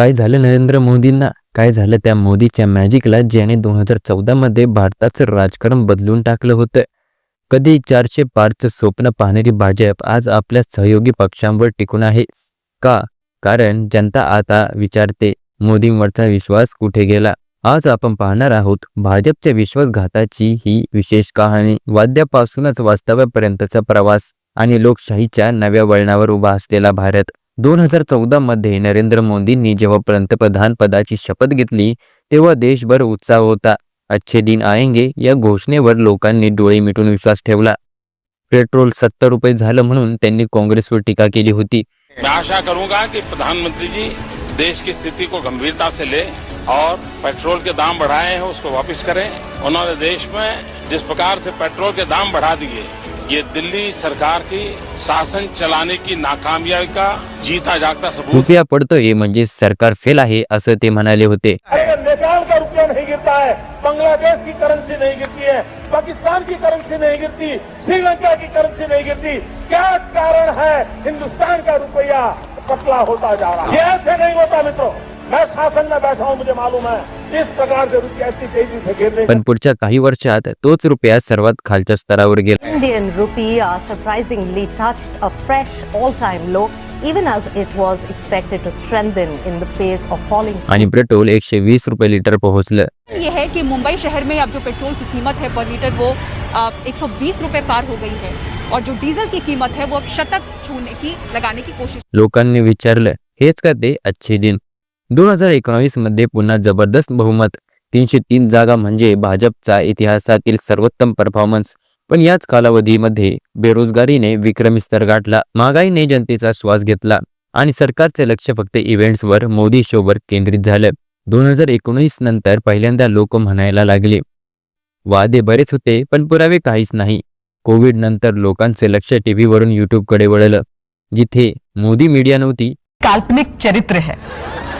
काय झालं नरेंद्र मोदींना? काय झालं त्या मोदीच्या मॅजिकला ज्याने दोन हजार चौदामध्ये भारताचं राजकारण बदलून टाकलं होतं? कधी चारशे पारचं स्वप्न पाहणारी भाजप आज आपल्या सहयोगी पक्षांवर टिकून आहे? का? कारण जनता आता विचारते मोदींवरचा विश्वास कुठे गेला? आज आपण पाहणार आहोत भाजपच्या विश्वासघाताची ही विशेष कहाणी. वाद्यापासूनच वास्तव्यापर्यंतचा प्रवास आणि लोकशाहीच्या नव्या वळणावर उभा असलेला भारत. दोन हज़ार चौदा मध्ये नरेंद्र मोदींनी जेव्हा पंतप्रधान पदाची शपथ तेव्हा देशभर उत्साह होता. अच्छे दिन आएँगे या घोषणेवर लोकांनी डोळे मिटून विश्वास पेट्रोल सत्तर रुपये त्यांनी काँग्रेसवर टीका केली होती. मैं आशा करूँगा कि प्रधानमंत्री जी देश की स्थिति को गंभीरता से ले और पेट्रोल के दाम बढ़ाए हैं, उसको वापस करें। उन्होंने देश में जिस प्रकार से पेट्रोल के दाम बढ़ा दिए ये दिल्ली सरकार की शासन चलाने की नाकामयाबी का जीता जागता सबूत। रुपया पड़ते पडतोय म्हणजे सरकार फेल आहे असं ते म्हणाले होते. नेपाल का रुपया नहीं गिरता है? बांग्लादेश की करेंसी नहीं गिरती है। पाकिस्तान की करेंसी नहीं गिरती। श्रीलंका की करेंसी नहीं गिरती। क्या कारण है? हिंदुस्तान का रुपया पतला होता जा रहा है। ऐसे नहीं होता मित्रों। मैं शासन में बैठा हूँ मुझे मालूम है। इस प्रकार से रुपया इतनी तेजी से गिरने पण पुढच्या काही वर्षात तोच रुपया सर्वात खालच्या स्तरावर गेला. Indian rupee uh, surprisingly touched a fresh all-time low, even as it was expected to strengthen in the face of falling. आणि पेट्रोल एकशे वीस रुपये लिटर पोहोचलं. ये है कि मुंबई शहर में अब जो पेट्रोल की कीमत है पर लीटर वो एक सौ बीस रुपये पार हो गई है। और जो डीजल की कीमत है वो अब शतक छूने की लगाने की कोशिश लोकांनी विचारलं हेच का ते अच्छे दिन? दोन हजार एकोणावीसमध्ये पुन्हा जबरदस्त बहुमत तीनशे तीन जागा म्हणजे भाजपचा इतिहासातील सर्वोत्तम परफॉर्मन्स पण याच कालावधीमध्ये बेरोजगारीने विक्रमी स्तर गाठला महागाईने जनतेचा श्वास घेतला आणि सरकारचे लक्ष फक्त इव्हेंट्सवर मोदी शोवर केंद्रित झालं. दोन हजार एकोणीस नंतर पहिल्यांदा लोक म्हणायला लागले वादे बरेच होते पण पुरावे काहीच नाही. कोविड नंतर लोकांचे लक्ष टीव्हीवरून युट्यूबकडे वळलं. जिथे मोदी मीडिया नव्हती काल्पनिक चरित्र है।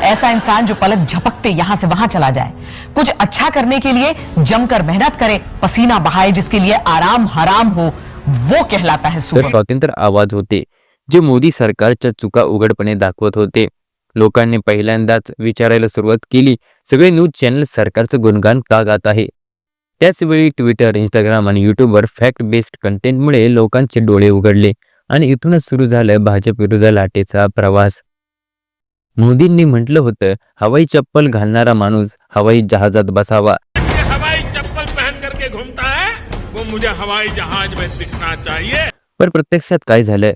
ऐसा इंसान जो पलक झपकते यहाँ से वहाँ चला जाए। कुछ अच्छा करने के लिए जमकर मेहनत करे पसीना बहाए जिसके लिए आराम हराम हो वो कहलाता है सुपर स्वातंत्र्य आवाज़ होते जे मोदी सरकारच्या चुका उघडपणे दाखवत होते लोकांनी पहिल्यांदाच विचारायला सुरुवात केली सगळे न्यूज़ चॅनल सरकारचं गुणगान का गात आहे? त्याचवेळी ट्विटर इंस्टाग्राम आणि युट्यूबवर फॅक्ट बेस्ड कंटेंटमुळे लोकांचे डोळे उघडले आणि इथूनच सुरू झालं भाजप विरुद्ध लाटेचा प्रवास. मोदींनी म्हटलं होतं हवाई चप्पल घालणारा माणूस हवाई जहाजात बसावा. हवाई चप्पल पहन करके घूमता है वो मुझे हवाई जहाज में दिखना चाहिए। पण प्रत्यक्षात काय झालं?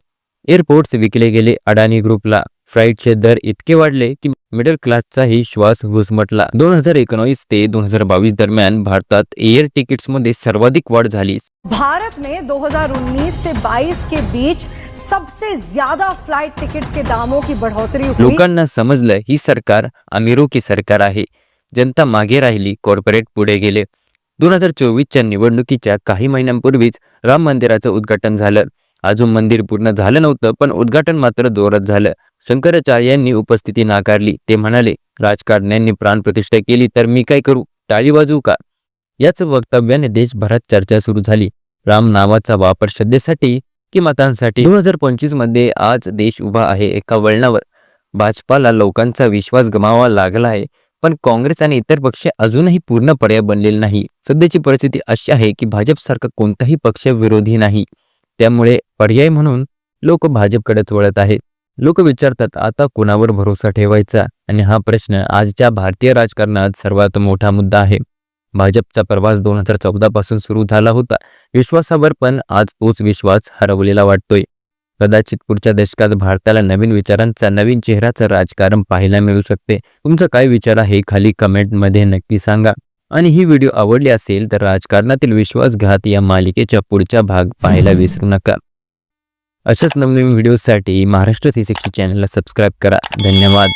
एअरपोर्ट्स विकले गेले अडाणी ग्रुपला. फ्लाईटचे दर इतके वाढले की मिडल क्लासचाही श्वास घुसमटला. दोन हजार एकोणावीस ते दोन हजार बावीस दरम्यान भारतात एअर तिकीट्समध्ये सर्वाधिक वाढ झाली. भारत में 2019 से 22 के बीच सबसे ज्यादा फ्लाइट टिकट्स के दामों की बढ़ोतरी हुई. लोकांना समजलं ही सरकार अमीरो की सरकार आहे. जनता मागे राहिली कॉर्पोरेट पुढे गेले. दोन हजार चोवीसच्या निवडणुकीच्या काही महिन्यांपूर्वीच राम मंदिराचं उद्घाटन झालं. अजून मंदिर पूर्ण झालं नव्हतं पण उद्घाटन मात्र जोरात झालं. शंकराचार्यांनी उपस्थिती नाकारली. ते म्हणाले राजकारण्यांनी प्राणप्रतिष्ठा केली तर मी काय करू? टाळी वाजवू का? याच वक्तव्याने देशभरात चर्चा सुरू झाली. राम नावाचा वापर श्रद्धेसाठी की मतांसाठी दोन हजार पंचवीसमध्ये आज देश उभा आहे एका वळणावर. भाजपाला लोकांचा विश्वास गमावा लागला आहे पण काँग्रेस आणि इतर पक्ष अजूनही पूर्ण पर्याय बनलेले नाही. सध्याची परिस्थिती अशी आहे की भाजपसारखा कोणताही पक्ष विरोधी नाही. त्यामुळे पर्याय म्हणून लोक भाजपकडेच वळत आहेत. लोक विचारतात आता कोणावर भरोसा ठेवायचा? आणि हा प्रश्न आजच्या भारतीय राजकारणात सर्वात मोठा मुद्दा आहे. भाजपचा प्रवास दोन हजार चौदा पासून सुरू झाला होता. विश्वासावर पण आज तोच विश्वास हरवलेला वाटतोय. कदाचित पुढच्या दशकात भारताला नवीन विचारांचा नवीन चेहऱ्याचं राजकारण पाहायला मिळू शकते. तुमचा काय विचार आहे खाली कमेंटमध्ये नक्की सांगा. आणि ही व्हिडिओ आवडली असेल तर राजकारणातील विश्वासघात या मालिकेच्या पुढचा भाग पाहायला विसरू नका. अशाच नवनवीन व्हिडिओसाठी महाराष्ट्र थ्री सिक्स्टी चॅनलला सबस्क्राईब करा. धन्यवाद.